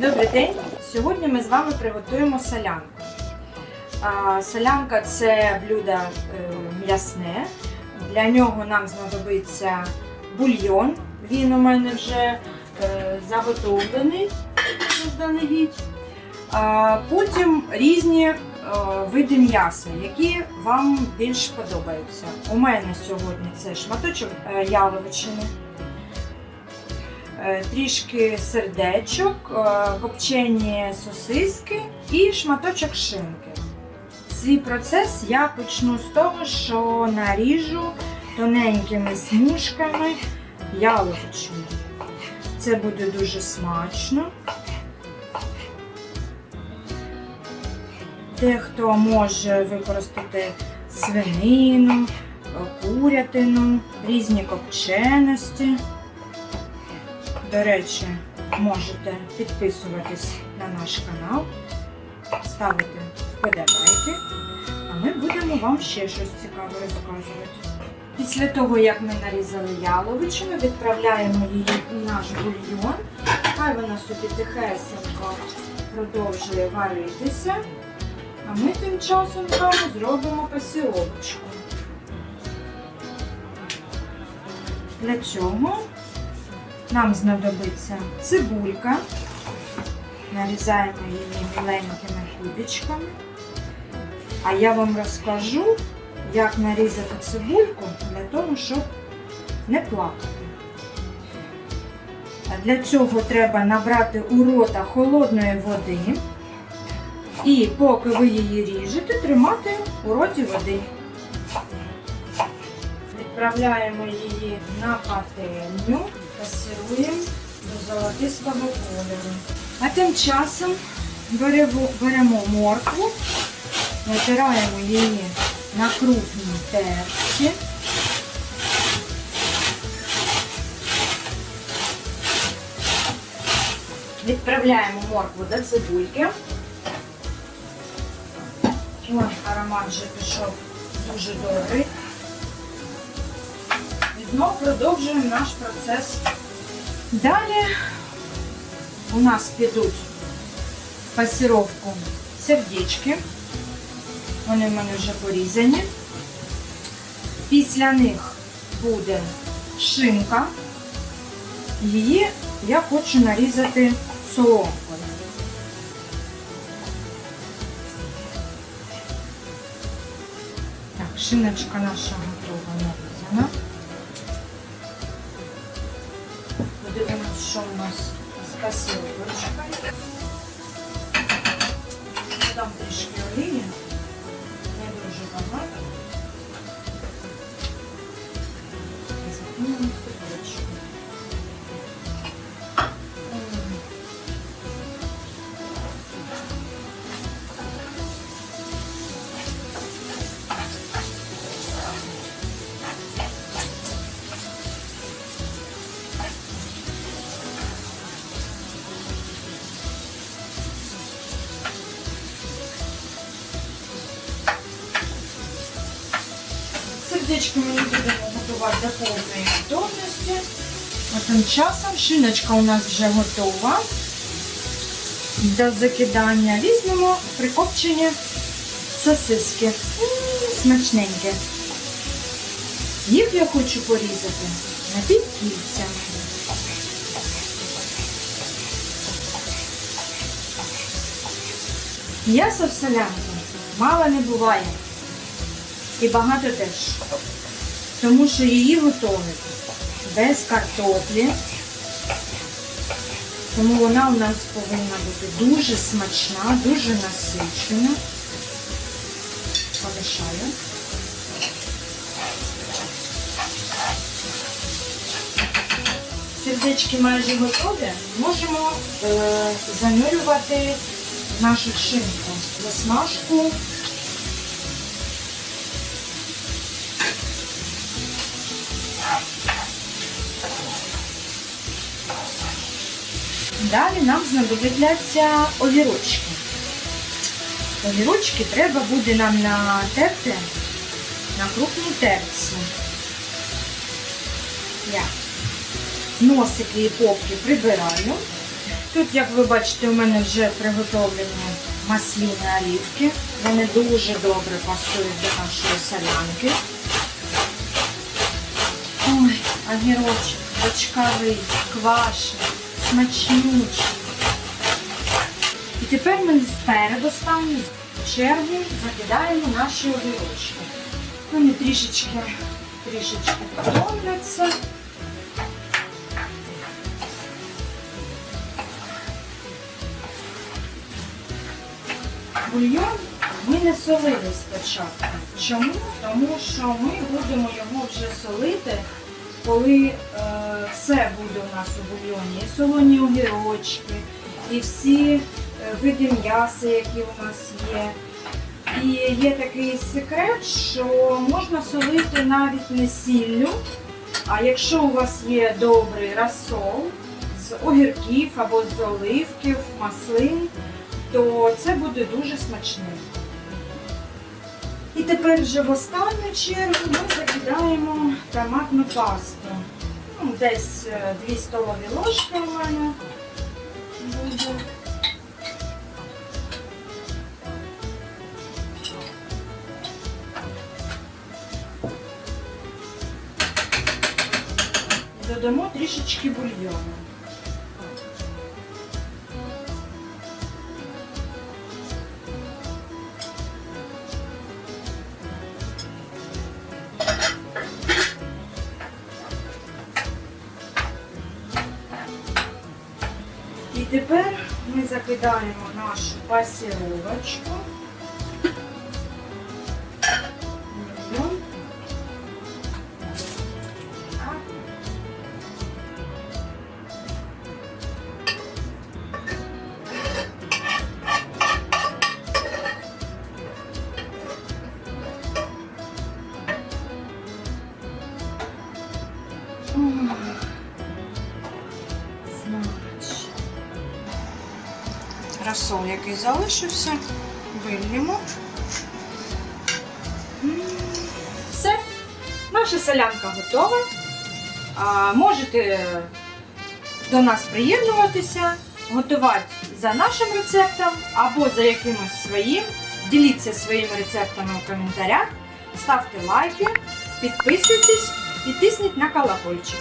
Добрий день! Сьогодні ми з вами приготуємо солянку. Солянка це блюдо е, м'ясне. Для нього нам знадобиться бульйон. Він у мене вже е, заготовлений заздалегідь. Потім різні е, види м'яса, які вам більш подобаються. У мене сьогодні це шматочок яловичини, трішки сердечок, е, копчені сосиски і шматочок шинки. Свій процес я почну з того, що наріжу тоненькими смужками яловичину. Це буде дуже смачно. Дехто може використати свинину, курятину, різні копченості. До речі, можете підписуватись на наш канал, ставити вподобайки, а ми будемо вам ще щось цікаве розказувати. Після того, як ми нарізали яловичину, відправляємо її у наш бульйон. Хай вона собі тихесенько продовжує варитися. А ми тим часом зробимо пасіровочку. Для цього нам знадобиться цибулька. Нарізаємо її маленькими кубичками. А я вам розкажу, як нарізати цибульку для того, щоб не плакати. Для цього треба набрати у рота холодної води. І поки ви її ріжете, тримати у роті води. Відправляємо її на пательню, пасируємо до золотистого кольору. А тим часом беремо, моркву, натираємо її на крупній терці. Відправляємо моркву до цибульки. Ой, аромат вже пішов дуже добрий. І продовжуємо наш процес. Далі у нас підуть пасіровку сердечки. Вони в мене вже порізані. Після них буде шинка. Її я хочу нарізати соломкою. Так, шиночка наша Подивимось, у нас з касілочкою. Додам трішки олії, не дуже багато. Сердечко ми будемо готувати до повної готовності. А тим часом шиночка у нас вже готова до закидання. Візьмемо прикопчені сосиски. М, Смачненькі. Їх я хочу порізати на півкільцями. М'ясо в солянку мало не буває. І багато теж. Тому що її готують без картоплі. Тому вона у нас повинна бути дуже смачна, дуже насичена. Помішаю. Сердечки майже готові. Можемо е, занурювати нашу шинку. Засмажку Далі нам знадобляться огірочки. Огірочки треба буде нам натерти на крупній терці. Я носики і попки прибираю. Тут, як ви бачите, у мене вже приготовлені масліни олівки. Вони дуже добре пасують до нашої солянки. Ой, огірочок, бочковий, квашений, смачнючий. І тепер ми з передостанню чергу закидаємо наші огірочки. Вони трішечки, трішечки подобляться. Бульйон ми не солили спочатку. Чому? Тому що ми будемо його вже солити, коли е, все буде у нас у бульйоні. І солоні огірочки, і всі е, види м'яса, які у нас є. І є такий секрет, що можна солити навіть не сіллю, а якщо у вас є добрий розсол з огірків або з оливків, маслин, то це буде дуже смачним. І тепер вже в останню чергу ми закидаємо томатну пасту. Ну, десь дві 2 столові ложки у мене буде. Додамо трішечки бульйону. Тепер ми закидаємо нашу пасіровочку. Бульйон. Розсол, який залишився, вильємо. Все, наша солянка готова. Можете до нас приєднуватися, готувати за нашим рецептом або за якимось своїм. Діліться своїми рецептами у коментарях, ставте лайки, підписуйтесь і тисніть на колокольчик.